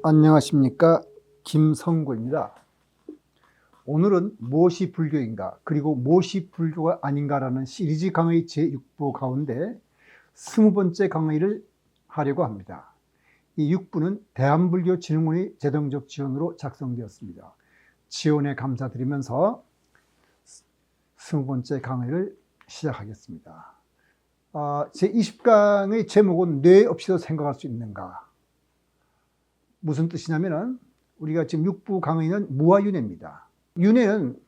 안녕하십니까 김성구입니다. 오늘은 무엇이 불교인가 그리고 무엇이 불교가 아닌가라는 시리즈 강의 제6부 가운데 20번째 강의를 하려고 합니다. 이 6부는 대한불교진흥원의 재정적 지원으로 작성되었습니다. 지원에 감사드리면서 20번째 강의를 시작하겠습니다. 아, 제20강의 제목은 뇌 없이도 생각할 수 있는가 무슨 뜻이냐면은 우리가 지금 육부 강의는 무아윤회입니다. 윤회는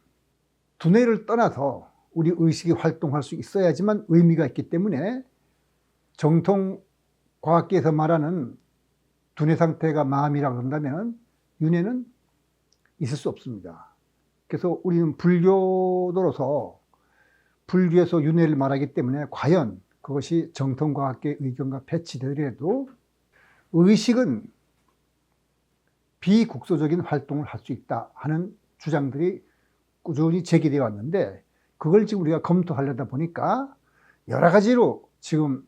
두뇌를 떠나서 우리 의식이 활동할 수 있어야지만 의미가 있기 때문에 정통 과학계에서 말하는 두뇌 상태가 마음이라고 한다면 윤회는 있을 수 없습니다. 그래서 우리는 불교도로서 불교에서 윤회를 말하기 때문에 과연 그것이 정통 과학계의 의견과 배치되더라도 의식은 비국소적인 활동을 할 수 있다 하는 주장들이 꾸준히 제기되어 왔는데 그걸 지금 우리가 검토하려다 보니까 여러 가지로 지금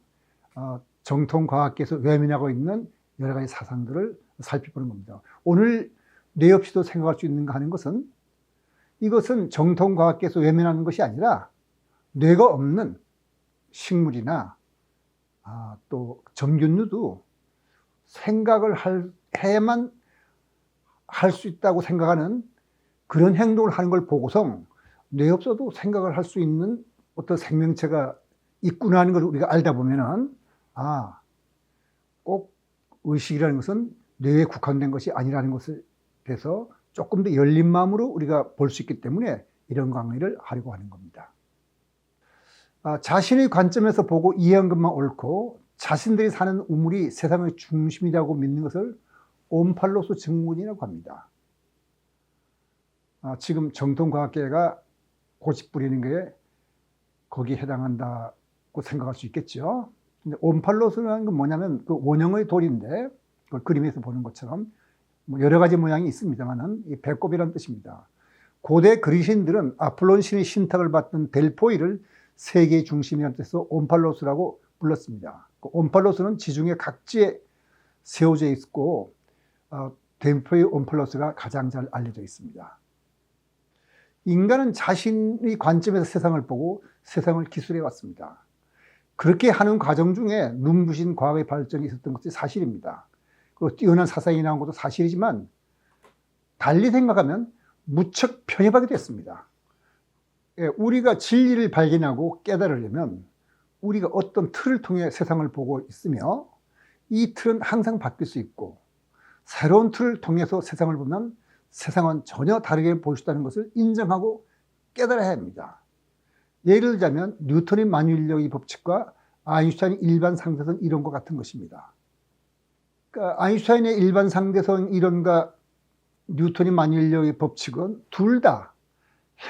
어, 정통 과학계에서 외면하고 있는 여러 가지 사상들을 살펴보는 겁니다. 오늘 뇌 없이도 생각할 수 있는가 하는 것은 이것은 정통 과학계에서 외면하는 것이 아니라 뇌가 없는 식물이나 아, 또 점균류도 생각을 할, 해야만 할 수 있다고 생각하는 그런 행동을 하는 걸 보고서 뇌 없어도 생각을 할 수 있는 어떤 생명체가 있구나 하는 걸 우리가 알다 보면은 아, 꼭 의식이라는 것은 뇌에 국한된 것이 아니라는 것을 대해서 조금 더 열린 마음으로 우리가 볼 수 있기 때문에 이런 강의를 하려고 하는 겁니다. 아, 자신의 관점에서 보고 이해한 것만 옳고 자신들이 사는 우물이 세상의 중심이라고 믿는 것을 옴팔로스 증후군이라고 합니다. 아, 지금 정통과학계가 고집 부리는 게 거기에 해당한다고 생각할 수 있겠죠. 근데 옴팔로스라는 건 뭐냐면 그 원형의 돌인데 그 그림에서 보는 것처럼 뭐 여러 가지 모양이 있습니다만은 이 배꼽이라는 뜻입니다. 고대 그리신들은 아폴론 신의 신탁을 받던 델포이를 세계의 중심이라는 뜻으로 옴팔로스라고 불렀습니다. 그 옴팔로스는 지중해 각지에 세워져 있고 어, 델포이 옴팔로스가 가장 잘 알려져 있습니다. 인간은 자신의 관점에서 세상을 보고 세상을 기술해 왔습니다. 그렇게 하는 과정 중에 눈부신 과학의 발전이 있었던 것이 사실입니다. 그리고 뛰어난 사상이 나온 것도 사실이지만 달리 생각하면 무척 편협하게 됐습니다. 예, 우리가 진리를 발견하고 깨달으려면 우리가 어떤 틀을 통해 세상을 보고 있으며 이 틀은 항상 바뀔 수 있고 새로운 틀을 통해서 세상을 보면 세상은 전혀 다르게 볼 수 있다는 것을 인정하고 깨달아야 합니다. 예를 들자면 뉴턴의 만유인력의 법칙과 아인슈타인의 일반 상대성 이론과 같은 것입니다. 그러니까 아인슈타인의 일반 상대성 이론과 뉴턴의 만유인력의 법칙은 둘 다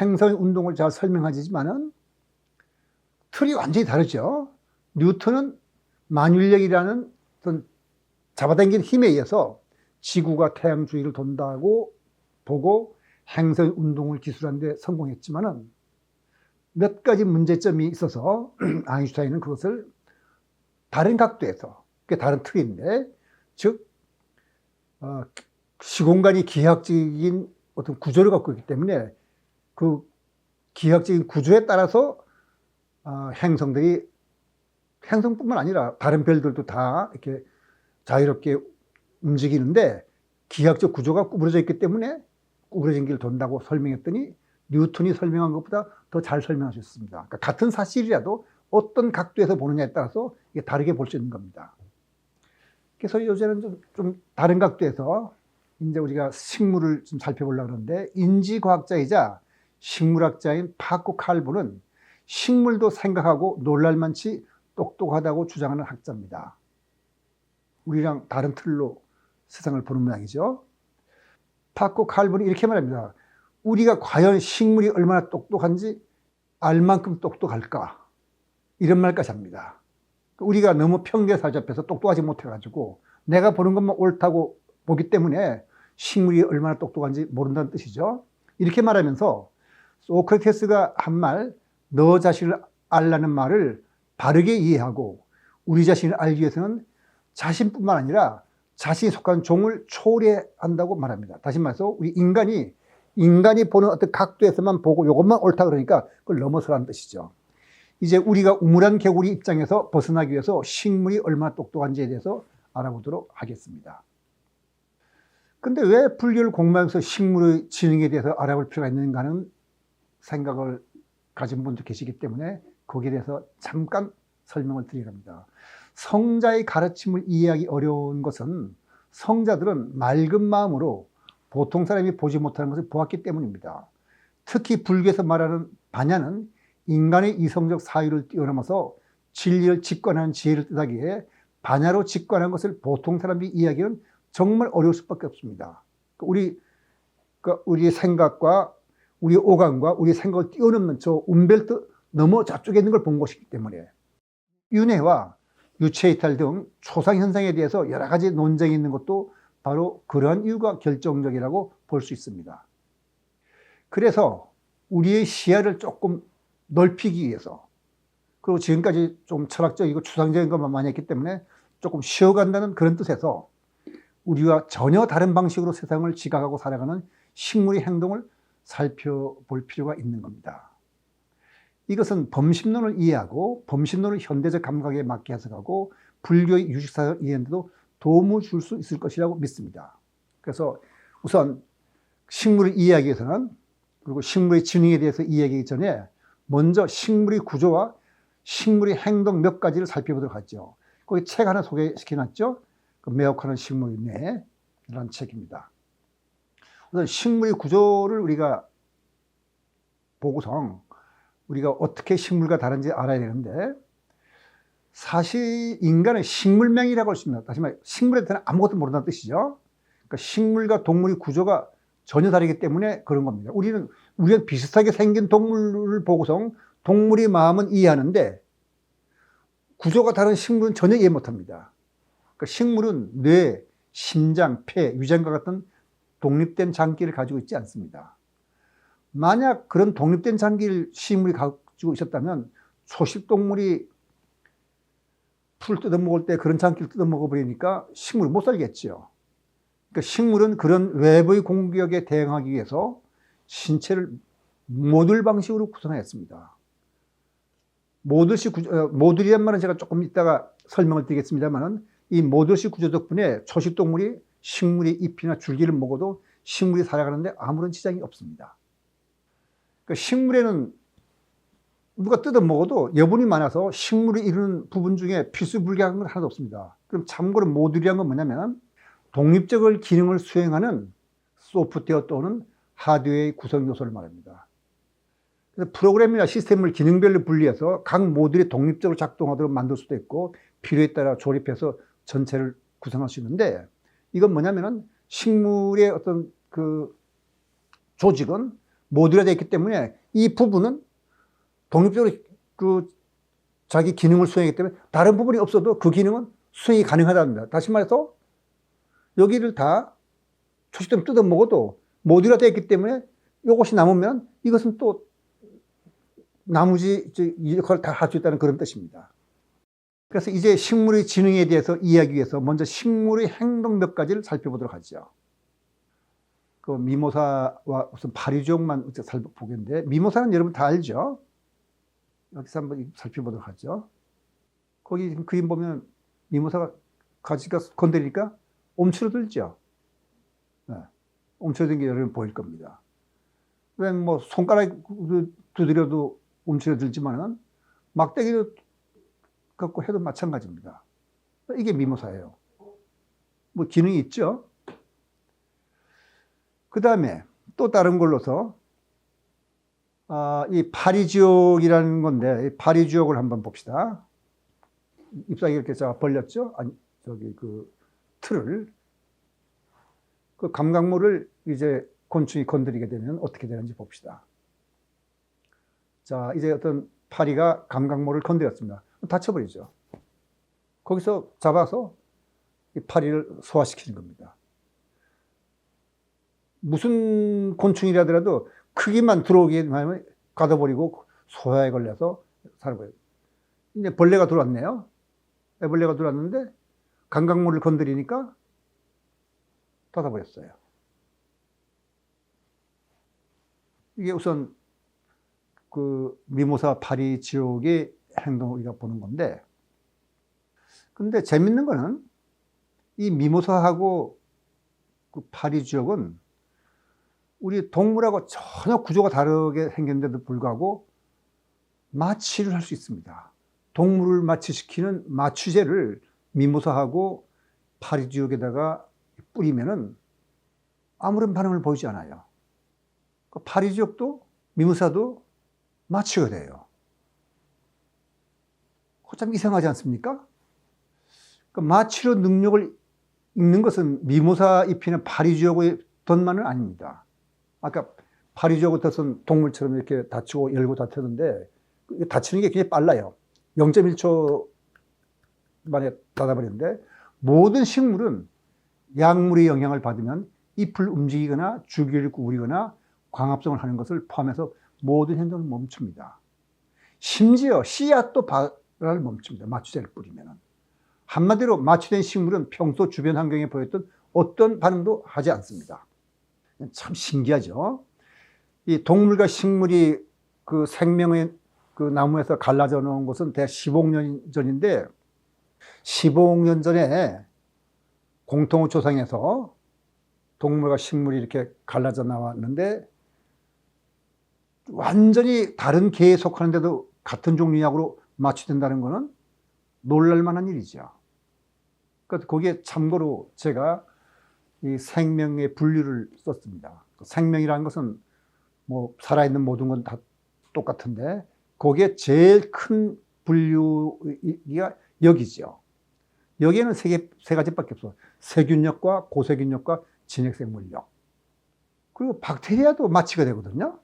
행성의 운동을 잘 설명하지만은 틀이 완전히 다르죠. 뉴턴은 만유인력이라는 잡아당긴 힘에 의해서 지구가 태양 주위를 돈다고 보고 행성 운동을 기술하는 데 성공했지만은 몇 가지 문제점이 있어서 아인슈타인은 그것을 다른 각도에서 그게 다른 틀인데 즉 어, 시공간이 기하학적인 어떤 구조를 갖고 있기 때문에 그 기하학적인 구조에 따라서 어, 행성들이 행성뿐만 아니라 다른 별들도 다 이렇게 자유롭게 움직이는데 기하학적 구조가 구부러져 있기 때문에 구부러진 길을 돈다고 설명했더니 뉴턴이 설명한 것보다 더 잘 설명하셨습니다. 그러니까 같은 사실이라도 어떤 각도에서 보느냐에 따라서 이게 다르게 볼 수 있는 겁니다. 그래서 요새는 좀, 좀 다른 각도에서 이제 우리가 식물을 좀 살펴보려고 하는데 인지과학자이자 식물학자인 파코 칼보는 식물도 생각하고 놀랄만치 똑똑하다고 주장하는 학자입니다. 우리랑 다른 틀로 세상을 보는 모양이죠. 파코 칼본이 이렇게 말합니다. 우리가 과연 식물이 얼마나 똑똑한지 알 만큼 똑똑할까? 이런 말까지 합니다. 우리가 너무 평균에 살잡혀서 똑똑하지 못해가지고 내가 보는 것만 옳다고 보기 때문에 식물이 얼마나 똑똑한지 모른다는 뜻이죠. 이렇게 말하면서 소크라테스가 한 말, 너 자신을 알라는 말을 바르게 이해하고 우리 자신을 알기 위해서는 자신뿐만 아니라 자신이 속한 종을 초래한다고 말합니다. 다시 말해서 우리 인간이 인간이 보는 어떤 각도에서만 보고 이것만 옳다 그러니까 그걸 넘어서라는 뜻이죠. 이제 우리가 우물한 개구리 입장에서 벗어나기 위해서 식물이 얼마나 똑똑한지에 대해서 알아보도록 하겠습니다. 근데 왜 불교를 공부하면서 식물의 지능에 대해서 알아볼 필요가 있는가 하는 생각을 가진 분도 계시기 때문에 거기에 대해서 잠깐 설명을 드리랍니다. 성자의 가르침을 이해하기 어려운 것은 성자들은 맑은 마음으로 보통 사람이 보지 못하는 것을 보았기 때문입니다. 특히 불교에서 말하는 반야는 인간의 이성적 사유를 뛰어넘어서 진리를 직관하는 지혜를 뜻하기에 반야로 직관한 것을 보통 사람들이 이해하기는 정말 어려울 수밖에 없습니다. 우리 그 우리의 생각과 우리 오감과 우리 생각을 뛰어넘는 저 움벨트 넘어 저쪽에 있는 걸 본 것이기 때문에 윤회와 유체이탈 등 초상 현상에 대해서 여러 가지 논쟁이 있는 것도 바로 그러한 이유가 결정적이라고 볼 수 있습니다. 그래서 우리의 시야를 조금 넓히기 위해서 그리고 지금까지 좀 철학적이고 추상적인 것만 많이 했기 때문에 조금 쉬어간다는 그런 뜻에서 우리와 전혀 다른 방식으로 세상을 지각하고 살아가는 식물의 행동을 살펴볼 필요가 있는 겁니다. 이것은 범심론을 이해하고 범심론을 현대적 감각에 맞게 해석하고 불교의 유식사를 이해하는데도 도움을 줄 수 있을 것이라고 믿습니다. 그래서 우선 식물을 이해하기 위해서는 그리고 식물의 진흥에 대해서 이해하기 전에 먼저 식물의 구조와 식물의 행동 몇 가지를 살펴보도록 하죠. 거기 책 하나 소개시켜놨죠. 그 매혹하는 식물의 뇌라는 책입니다. 우선 식물의 구조를 우리가 보고서 우리가 어떻게 식물과 다른지 알아야 되는데 사실 인간은 식물맹이라고 할 수 있습니다. 다시 말해 식물에 대한 아무것도 모른다는 뜻이죠. 그러니까 식물과 동물의 구조가 전혀 다르기 때문에 그런 겁니다. 우리는 우리가 비슷하게 생긴 동물을 보고서 동물의 마음은 이해하는데 구조가 다른 식물은 전혀 이해 못합니다. 그러니까 식물은 뇌, 심장, 폐, 위장과 같은 독립된 장기를 가지고 있지 않습니다. 만약 그런 독립된 장기를 식물이 가지고 있었다면 초식 동물이 풀 뜯어먹을 때 그런 장기를 뜯어먹어버리니까 식물이 못 살겠죠. 그러니까 식물은 그런 외부의 공격에 대응하기 위해서 신체를 모듈 방식으로 구성하였습니다. 모듈식 구조, 어, 모듈이란 말은 제가 조금 이따가 설명을 드리겠습니다만은 이 모듈식 구조 덕분에 초식 동물이 식물의 잎이나 줄기를 먹어도 식물이 살아가는데 아무런 지장이 없습니다. 그러니까 식물에는 누가 뜯어 먹어도 여분이 많아서 식물이 이루는 부분 중에 필수불가한 건 하나도 없습니다. 그럼 참고로 모듈이란 건 뭐냐면 독립적인 기능을 수행하는 소프트웨어 또는 하드웨어의 구성 요소를 말합니다. 그래서 프로그램이나 시스템을 기능별로 분리해서 각 모듈이 독립적으로 작동하도록 만들 수도 있고 필요에 따라 조립해서 전체를 구성할 수 있는데 이건 뭐냐면은 식물의 어떤 그 조직은 모듈화되어 있기 때문에 이 부분은 독립적으로 그 자기 기능을 수행하기 때문에 다른 부분이 없어도 그 기능은 수행이 가능하답니다. 다시 말해서 여기를 다 초식점 뜯어 먹어도 모듈화되어 있기 때문에 이것이 남으면 이것은 또 나머지 역할을 다 할 수 있다는 그런 뜻입니다. 그래서 이제 식물의 지능에 대해서 이해하기 위해서 먼저 식물의 행동 몇 가지를 살펴보도록 하죠. 그 미모사와 우선 파리족만 살펴보겠는데 미모사는 여러분 다 알죠? 여기서 한번 살펴보도록 하죠. 거기 그림 보면 미모사가 가지가 건드리니까 움츠러들죠. 네. 움츠러든 게 여러분 보일 겁니다. 왜 뭐 손가락 두드려도 움츠러들지만은 막대기도 갖고 해도 마찬가지입니다. 이게 미모사예요. 뭐 기능이 있죠. 그 다음에 또 다른 걸로서 아, 이 파리지옥이라는 건데 이 파리지옥을 한번 봅시다. 자 벌렸죠? 아니 저기 그 틀을 그 감각물을 이제 곤충이 건드리게 되면 어떻게 되는지 봅시다. 자, 이제 어떤 파리가 감각물을 건드렸습니다. 다쳐버리죠. 거기서 잡아서 이 파리를 소화시키는 겁니다. 무슨 곤충이라더라도 크기만 들어오기만 하면 가둬버리고 소화에 걸려서 살아버려요. 이제 벌레가 들어왔네요. 애벌레가 들어왔는데 감각물을 건드리니까 닫아버렸어요. 이게 우선 그 미모사 파리 지옥의 행동을 우리가 보는 건데, 근데 재밌는 거는 이 미모사하고 그 파리 지옥은 우리 동물하고 전혀 구조가 다르게 생겼는데도 불구하고 마취를 할 수 있습니다. 동물을 마취시키는 마취제를 미모사하고 파리 지옥에다가 뿌리면은 아무런 반응을 보이지 않아요. 그 파리 지옥도 미모사도 마취가 돼요. 그거 참 이상하지 않습니까? 그 마취로 능력을 읽는 것은 미모사 입히는 파리 지옥의 덧만은 아닙니다. 아까 파리 지옥의 덧은 동물처럼 이렇게 다치고 열고 그 다치는 게 굉장히 빨라요. 0.1초 만에 닫아버리는데 모든 식물은 약물의 영향을 받으면 잎을 움직이거나 줄기를 구부리거나 광합성을 하는 것을 포함해서 모든 행동을 멈춥니다. 심지어 씨앗도 발을 멈춥니다. 마취제를 뿌리면. 한마디로 마취된 식물은 평소 주변 환경에 보였던 어떤 반응도 하지 않습니다. 참 신기하죠. 이 동물과 식물이 그 생명의 그 나무에서 갈라져 놓은 것은 대략 15억 년 전인데 15억 년 전에 공통의 조상에서 동물과 식물이 이렇게 갈라져 나왔는데 완전히 다른 개에 속하는데도 같은 종류약으로 마취된다는 것은 놀랄만한 일이죠. 그러니까 거기에 참고로 제가 이 생명의 분류를 썼습니다. 생명이라는 것은 뭐 살아있는 모든 건 다 똑같은데 거기에 제일 큰 분류가 여기죠. 여기에는 세, 개, 세 가지밖에 없어. 세균력과 고세균력과 진핵생물력. 그리고 박테리아도 마취가 되거든요.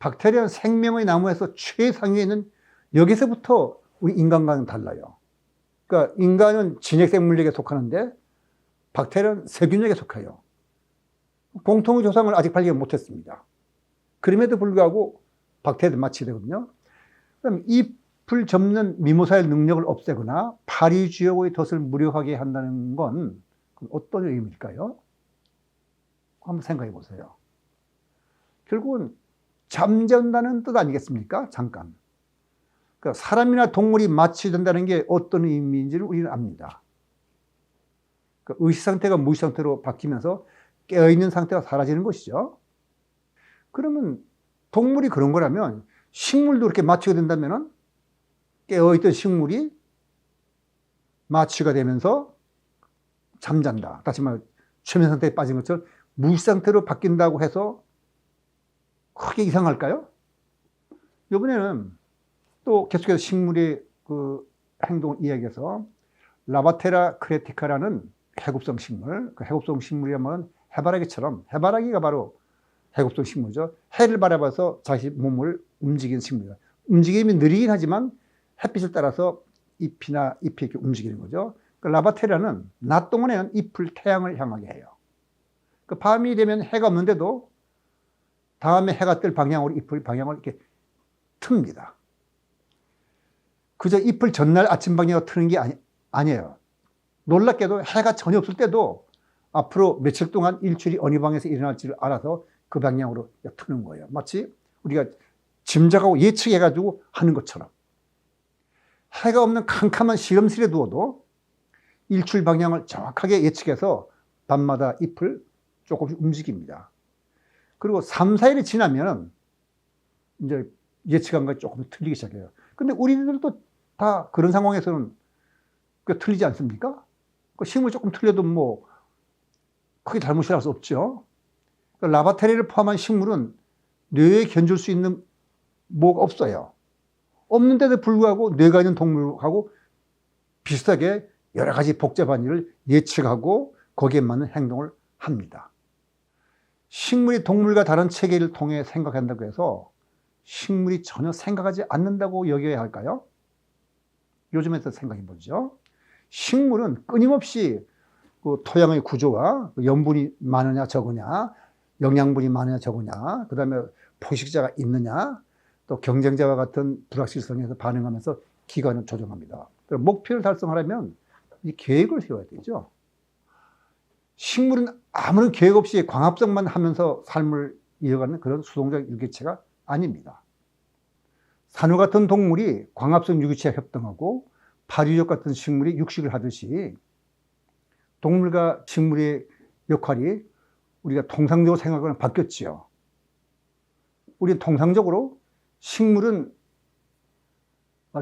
박테리아는 생명의 나무에서 최상위에 있는 여기서부터 우리 인간과는 달라요. 그러니까 인간은 진핵생물력에 속하는데 박테리아는 세균력에 속해요. 공통의 조상을 아직 발견 못했습니다. 그럼에도 불구하고 박테리아도 마취되거든요. 그럼 잎을 접는 미모사의 능력을 없애거나 파리쥐역의 덫을 무력하게 한다는 건 어떤 의미일까요? 한번 생각해 보세요. 결국은 잠재운다는 뜻 아니겠습니까? 잠깐. 그러니까 사람이나 동물이 마취된다는 게 어떤 의미인지를 우리는 압니다. 그러니까 의식 상태가 무의식 상태로 바뀌면서 깨어있는 상태가 사라지는 것이죠. 그러면 동물이 그런 거라면 식물도 이렇게 마취가 된다면 깨어있던 식물이 마취가 되면서 잠잔다. 다시 말해 최면 상태에 빠진 것처럼 무의식 상태로 바뀐다고 해서 크게 이상할까요? 이번에는 또 계속해서 식물의 그 행동을 이야기해서 라바테라 크레티카라는 해국성 식물, 그 해국성 식물이라면 해바라기처럼 해바라기가 바로 해국성 식물이죠. 해를 바라봐서 자기 몸을 움직이는 식물이다. 움직임이 느리긴 하지만 햇빛을 따라서 잎이나 잎이 이렇게 움직이는 거죠. 그 라바테라는 낮 동안에는 잎을 태양을 향하게 해요. 그 밤이 되면 해가 없는데도 다음에 해가 뜰 방향으로 잎을 방향을 이렇게 틉니다. 그저 잎을 전날 아침 방향으로 트는 게 아니, 아니에요. 놀랍게도 해가 전혀 없을 때도 앞으로 며칠 동안 일출이 어느 방에서 일어날지를 알아서 그 방향으로 트는 거예요. 마치 우리가 짐작하고 예측해가지고 하는 것처럼. 해가 없는 캄캄한 실험실에 두어도 일출 방향을 정확하게 예측해서 밤마다 잎을 조금씩 움직입니다. 그리고 3, 4일이 지나면 이제 예측한 것이 조금 틀리기 시작해요. 근데 우리들도 다 그런 상황에서는 그 틀리지 않습니까? 그 식물이 조금 틀려도 뭐 크게 잘못이랄 수 없죠. 그 라바테리를 포함한 식물은 뇌에 견줄 수 있는 뭐가 없어요. 없는데도 불구하고 뇌가 있는 동물하고 비슷하게 여러 가지 복잡한 일을 예측하고 거기에 맞는 행동을 합니다. 식물이 동물과 다른 체계를 통해 생각한다고 해서 식물이 전혀 생각하지 않는다고 여겨야 할까요? 요즘에서 생각해 보죠. 식물은 끊임없이 그 토양의 구조와 염분이 많으냐 적으냐, 영양분이 많으냐 적으냐, 그 다음에 포식자가 있느냐, 또 경쟁자와 같은 불확실성에서 반응하면서 기간을 조정합니다. 목표를 달성하려면 이 계획을 세워야 되죠. 식물은 아무런 계획 없이 광합성만 하면서 삶을 이어가는 그런 수동적 유기체가 아닙니다. 산호 같은 동물이 광합성 유기체와 협동하고 파리족 같은 식물이 육식을 하듯이 동물과 식물의 역할이 우리가 통상적으로 생각하는 바뀌었지요. 우리는 통상적으로 식물은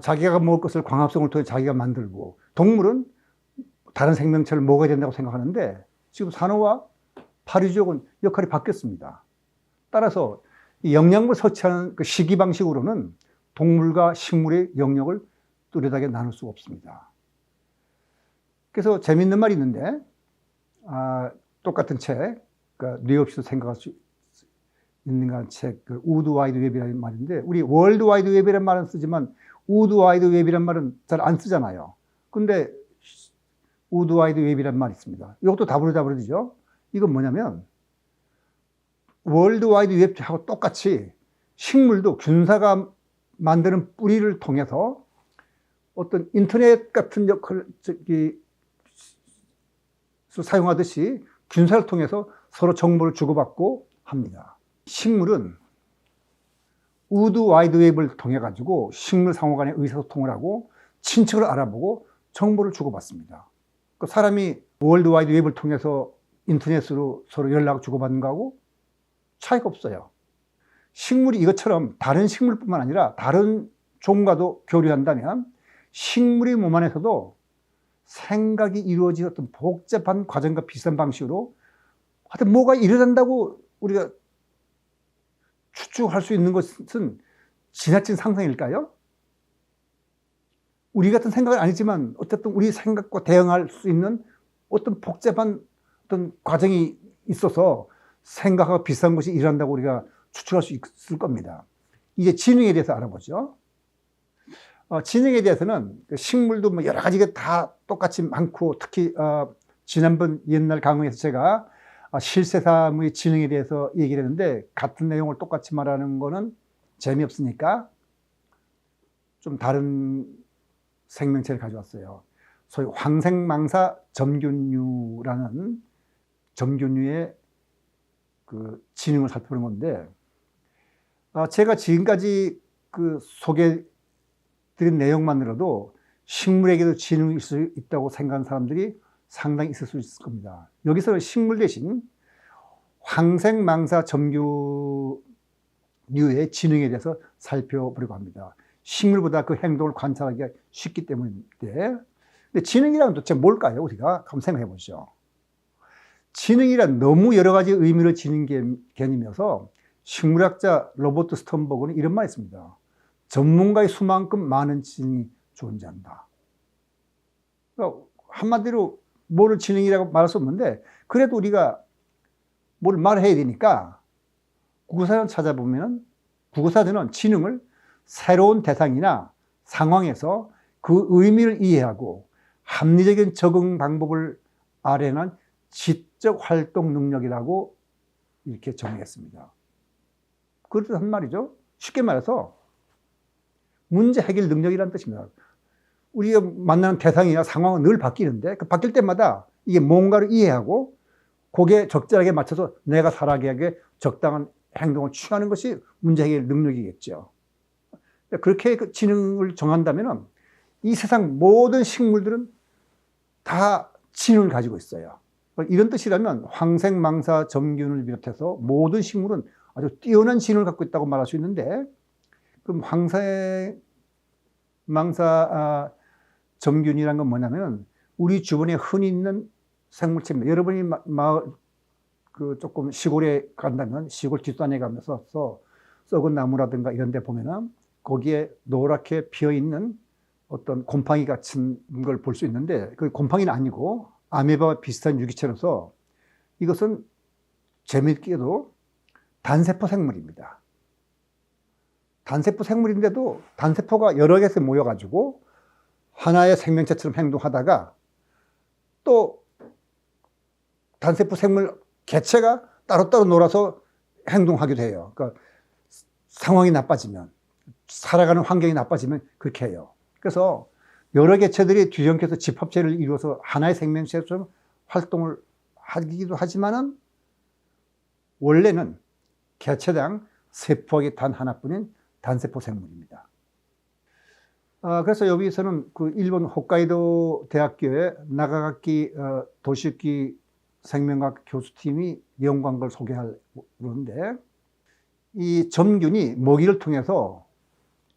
자기가 먹을 것을 광합성을 통해 자기가 만들고 동물은 다른 생명체를 먹어야 된다고 생각하는데 지금 산호와 파리족은 역할이 바뀌었습니다. 따라서 이 영양분 섭취하는 그 시기 방식으로는 동물과 식물의 영역을 뚜렷하게 나눌 수가 없습니다. 그래서 재밌는 말이 있는데 아, 똑같은 책, 그러니까 뇌 없이도 생각할 수 있는 책, 그 우드 와이드 웹이라는 말인데 우리 월드 와이드 웹이라는 말은 쓰지만 우드 와이드 웹이라는 말은 잘 안 쓰잖아요. 근데 우드 와이드 웹이라는 말이 있습니다. 이것도 WWD죠. 이건 뭐냐면 월드 와이드 웹하고 똑같이 식물도 균사가 만드는 뿌리를 통해서 어떤 인터넷 같은 역할을 사용하듯이 균사를 통해서 서로 정보를 주고받고 합니다. 식물은 우드 와이드 웹을 통해 가지고 식물 상호 간의 의사소통을 하고 친척을 알아보고 정보를 주고받습니다. 그 사람이 월드 와이드 웹을 통해서 인터넷으로 서로 연락을 주고받는 거하고 차이가 없어요. 식물이 이것처럼 다른 식물뿐만 아니라 다른 종과도 교류한다면 식물의 몸 안에서도 생각이 이루어진 어떤 복잡한 과정과 비슷한 방식으로 하여튼 뭐가 일어난다고 우리가 추측할 수 있는 것은 지나친 상상일까요? 우리 같은 생각은 아니지만 어쨌든 우리 생각과 대응할 수 있는 어떤 복잡한 어떤 과정이 있어서 생각하고 비슷한 것이 일어난다고 우리가 추측할 수 있을 겁니다. 이제 지능에 대해서 알아보죠. 어, 지능에 대해서는 그 식물도 뭐 여러 가지가 다 똑같이 많고 특히 어, 지난번 옛날 강의에서 제가 어, 실세사무의 지능에 대해서 얘기를 했는데 같은 내용을 똑같이 말하는 거는 재미없으니까 좀 다른 생명체를 가져왔어요. 소위 황생망사 점균류라는 점균류의 그 지능을 살펴보는 건데, 아, 제가 지금까지 그 소개 드린 내용만으로도 식물에게도 지능이 있을 수 있다고 생각하는 사람들이 상당히 있을 수 있을 겁니다. 여기서는 식물 대신 황생망사 점규류의 지능에 대해서 살펴보려고 합니다. 식물보다 그 행동을 관찰하기가 쉽기 때문인데, 근데 지능이란 도대체 뭘까요? 우리가 한번 생각해 보시죠. 지능이란 너무 여러 가지 의미를 지닌 개념이어서 식물학자 로버트 스턴버그는 이런 말을 했습니다. 전문가의 수만큼 많은 지능이 존재한다. 그러니까 한마디로 뭐를 지능이라고 말할 수 없는데 그래도 우리가 뭘 말해야 되니까 국어사전 찾아보면 국어사전은 지능을 새로운 대상이나 상황에서 그 의미를 이해하고 합리적인 적응 방법을 아래는 지적 활동 능력이라고 이렇게 정의했습니다. 그렇듯 한 말이죠. 쉽게 말해서 문제 해결 능력이라는 뜻입니다. 우리가 만나는 대상이나 상황은 늘 바뀌는데 그 바뀔 때마다 이게 뭔가를 이해하고 거기에 적절하게 맞춰서 내가 살아가기에 적당한 행동을 취하는 것이 문제 해결 능력이겠죠. 그렇게 그 지능을 정한다면 이 세상 모든 식물들은 다 지능을 가지고 있어요. 이런 뜻이라면 황생망사 점균을 비롯해서 모든 식물은 아주 뛰어난 지능을 갖고 있다고 말할 수 있는데 그럼 황생망사 아, 점균이란 건 뭐냐면 우리 주변에 흔히 있는 생물체입니다. 여러분이 마을 그 조금 시골에 간다면 시골 뒷산에 가면서 썩은 나무라든가 이런 데 보면은 거기에 노랗게 피어 있는 어떤 곰팡이 같은 걸 볼 수 있는데 그 곰팡이는 아니고 아메바와 비슷한 유기체로서 이것은 재미있게도 단세포 생물입니다. 단세포 생물인데도 단세포가 여러 개에서 모여가지고 하나의 생명체처럼 행동하다가 또 단세포 생물 개체가 따로따로 놀아서 행동하기도 해요. 그러니까 상황이 나빠지면, 살아가는 환경이 나빠지면 그렇게 해요. 그래서 여러 개체들이 뒤엉켜서 집합체를 이루어서 하나의 생명체처럼 활동을 하기도 하지만은 원래는 개체당 세포학이 단 하나뿐인 단세포 생물입니다. 아, 그래서 여기서는 그 일본 홋카이도 대학교의 나가가키 어, 도시유키 생명학 교수팀이 연구한 걸 소개하는데 이 점균이 먹이를 통해서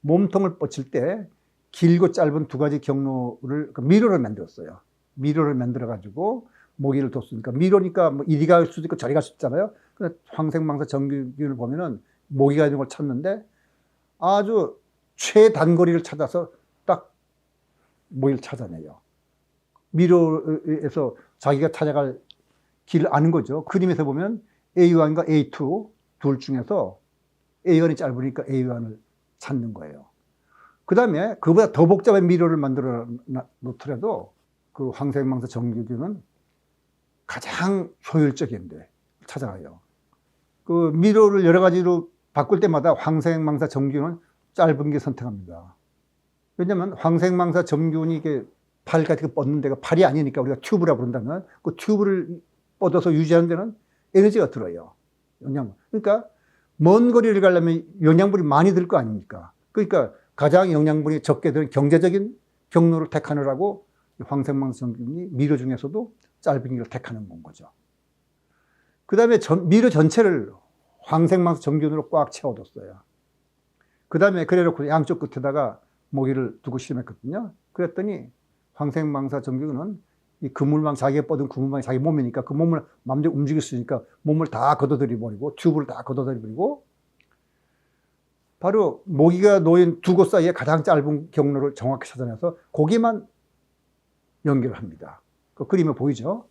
몸통을 뻗칠 때 길고 짧은 두 가지 경로를 그 미로를 만들었어요. 미로를 만들어 가지고 모기를 뒀으니까 미로니까 뭐 이리 갈 수도 있고 저리 갈 수 있잖아요. 황생망사 정규균을 보면은 모기가 있는 걸 찾는데 아주 최단거리를 찾아서 딱 모기를 찾아내요. 미로에서 자기가 찾아갈 길을 아는 거죠. 그림에서 보면 A1과 A2 둘 중에서 A1이 짧으니까 A1을 찾는 거예요. 그 다음에 그보다 더 복잡한 미로를 만들어 놓더라도 그 황생망사 정규균은 가장 효율적인데 찾아가요. 그 미로를 여러 가지로 바꿀 때마다 황생망사 정규는 짧은 게 선택합니다. 왜냐면 황생망사 정규는 이게 팔 같은 거 뻗는 데가 팔이 아니니까 우리가 튜브라 부른다면 그 튜브를 뻗어서 유지하는 데는 에너지가 들어요. 영양. 그러니까 먼 거리를 가려면 영양분이 많이 들 거 아닙니까? 그러니까 가장 영양분이 적게 드는 경제적인 경로를 택하느라고 황생망사 정균이 미로 중에서도 짧은 길을 택하는 건 거죠. 그 다음에 미로 전체를 황생망사 정균으로 꽉 채워뒀어요. 그 다음에 그래놓고 양쪽 끝에다가 모기를 두고 실험했거든요. 그랬더니 황생망사 정균은 이 그물망 자기가 뻗은 그물망이 자기 몸이니까 그 몸을 마음대로 움직일 수 있으니까 몸을 다 걷어들여 버리고 튜브를 다 걷어들여 버리고 바로 모기가 놓인 두 곳 사이에 가장 짧은 경로를 정확히 찾아내서 거기만 연결합니다. 그 그림에 보이죠?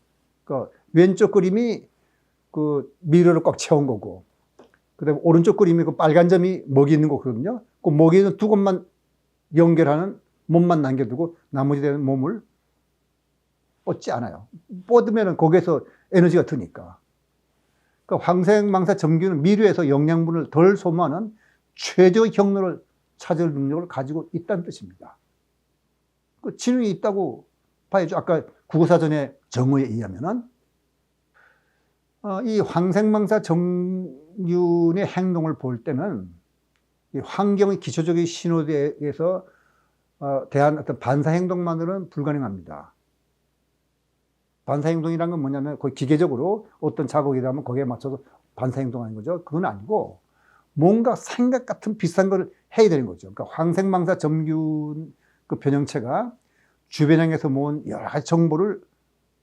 그 왼쪽 그림이 그 미러를 꽉 채운 거고, 그 다음에 오른쪽 그림이 그 빨간 점이 먹이 있는 거거든요. 그 먹이 있는 두 곳만 연결하는 몸만 남겨두고 나머지 되는 몸을 뻗지 않아요. 뻗으면 거기에서 에너지가 드니까. 그 황생망사 점균은 미류에서 영양분을 덜 소모하는 최저의 경로를 찾을 능력을 가지고 있다는 뜻입니다. 그 지능이 있다고 봐야죠. 아까 국어사전의 정의에 의하면은 어, 이 황생망사 정균의 행동을 볼 때는 이 환경의 기초적인 신호대에서 어, 대한 어떤 반사 행동만으로는 불가능합니다. 반사 행동이란 건 뭐냐면 거의 기계적으로 어떤 작업이라면 거기에 맞춰서 반사 행동하는 거죠. 그건 아니고 뭔가 생각 같은 비슷한 걸 해야 되는 거죠. 그러니까 황생망사 점균 그 변형체가 주변에서 모은 여러 가지 정보를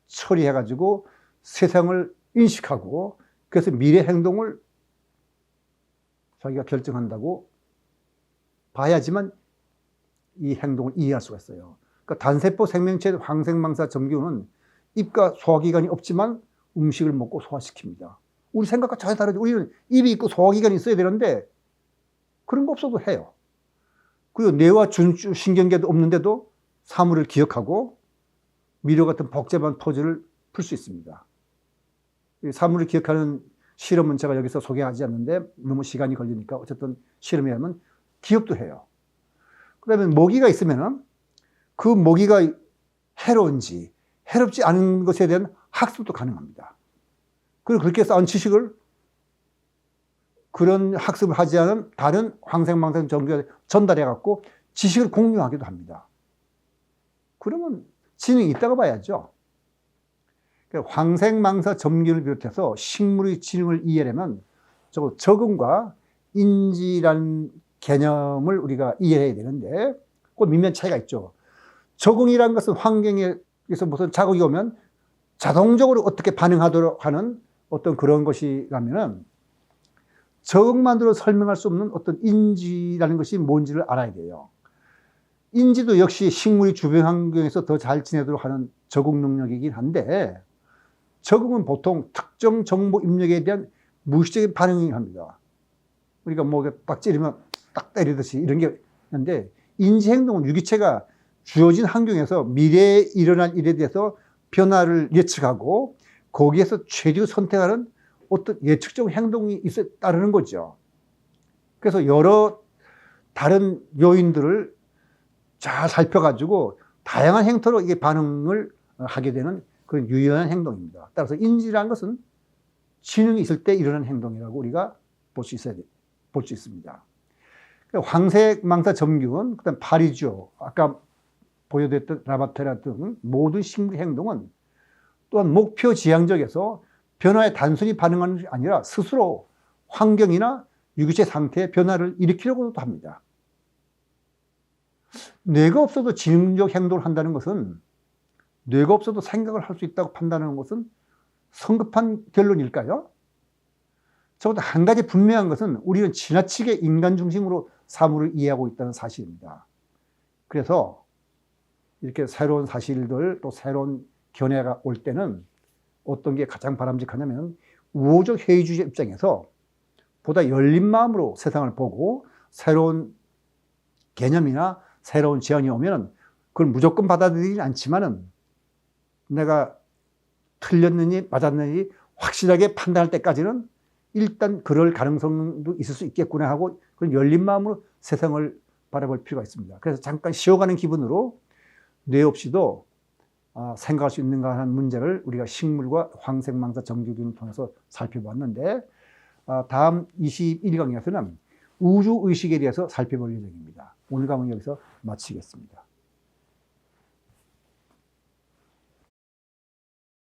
처리해가지고 세상을 인식하고 그래서 미래 행동을 자기가 결정한다고 봐야지만 이 행동을 이해할 수가 있어요. 그러니까 단세포 생명체 황생망사 점균은 입과 소화기관이 없지만 음식을 먹고 소화시킵니다. 우리 생각과 전혀 다르죠. 우리는 입이 있고 소화기관이 있어야 되는데 그런 거 없어도 해요. 그리고 뇌와 준신경계도 없는데도 사물을 기억하고 미로 같은 복잡한 퍼즐을 풀 수 있습니다. 사물을 기억하는 실험은 제가 여기서 소개하지 않는데 너무 시간이 걸리니까 어쨌든 실험에 하면 기억도 해요. 그러면 모기가 있으면은 그 모기가 해로운지 해롭지 않은 것에 대한 학습도 가능합니다. 그리고 그렇게 쌓은 지식을 그런 학습을 하지 않은 다른 황생망생 정교에 전달해 갖고 지식을 공유하기도 합니다. 그러면 지능이 있다고 봐야죠. 그러니까 황생망사 점균을 비롯해서 식물의 지능을 이해하려면 적응과 인지라는 개념을 우리가 이해해야 되는데 그 미면 차이가 있죠. 적응이라는 것은 환경에서 무슨 자극이 오면 자동적으로 어떻게 반응하도록 하는 어떤 그런 것이라면은 적응만으로 설명할 수 없는 어떤 인지라는 것이 뭔지를 알아야 돼요. 인지도 역시 식물이 주변 환경에서 더 잘 지내도록 하는 적응 능력이긴 한데 적응은 보통 특정 정보 입력에 대한 무의식적인 반응이 합니다. 우리가 뭐딱 찌르면 딱 때리듯이 이런 게 있는데 인지 행동은 유기체가 주어진 환경에서 미래에 일어날 일에 대해서 변화를 예측하고 거기에서 최적 선택하는 어떤 예측적 행동이 있어 따르는 거죠. 그래서 여러 다른 요인들을 잘 살펴가지고 다양한 행태로 이게 반응을 하게 되는 그런 유연한 행동입니다. 따라서 인지라는 것은 지능이 있을 때 일어나는 행동이라고 우리가 볼 수 있어야 돼, 볼수 있습니다. 그러니까 황색 망사 점균, 그다음 파리죠. 아까 보여드렸던 라바테라 등 모든 식물 행동은 또한 목표 지향적에서 변화에 단순히 반응하는 것이 아니라 스스로 환경이나 유기체 상태의 변화를 일으키려고도 합니다. 뇌가 없어도 지능적 행동을 한다는 것은 뇌가 없어도 생각을 할 수 있다고 판단하는 것은 성급한 결론일까요? 적어도 한 가지 분명한 것은 우리는 지나치게 인간 중심으로 사물을 이해하고 있다는 사실입니다. 그래서 이렇게 새로운 사실들 또 새로운 견해가 올 때는 어떤 게 가장 바람직하냐면 우호적 회의주의 입장에서 보다 열린 마음으로 세상을 보고 새로운 개념이나 새로운 제안이 오면 그걸 무조건 받아들이진 않지만은 내가 틀렸느니 맞았느니 확실하게 판단할 때까지는 일단 그럴 가능성도 있을 수 있겠구나 하고 그런 열린 마음으로 세상을 바라볼 필요가 있습니다. 그래서 잠깐 쉬어가는 기분으로 뇌 없이도 아, 생각할 수 있는가 하는 문제를 우리가 식물과 황색망사 정규균을 통해서 살펴봤는데 아, 다음 21강에서는 우주의식에 대해서 살펴볼 예정입니다. 오늘 강은 여기서 마치겠습니다.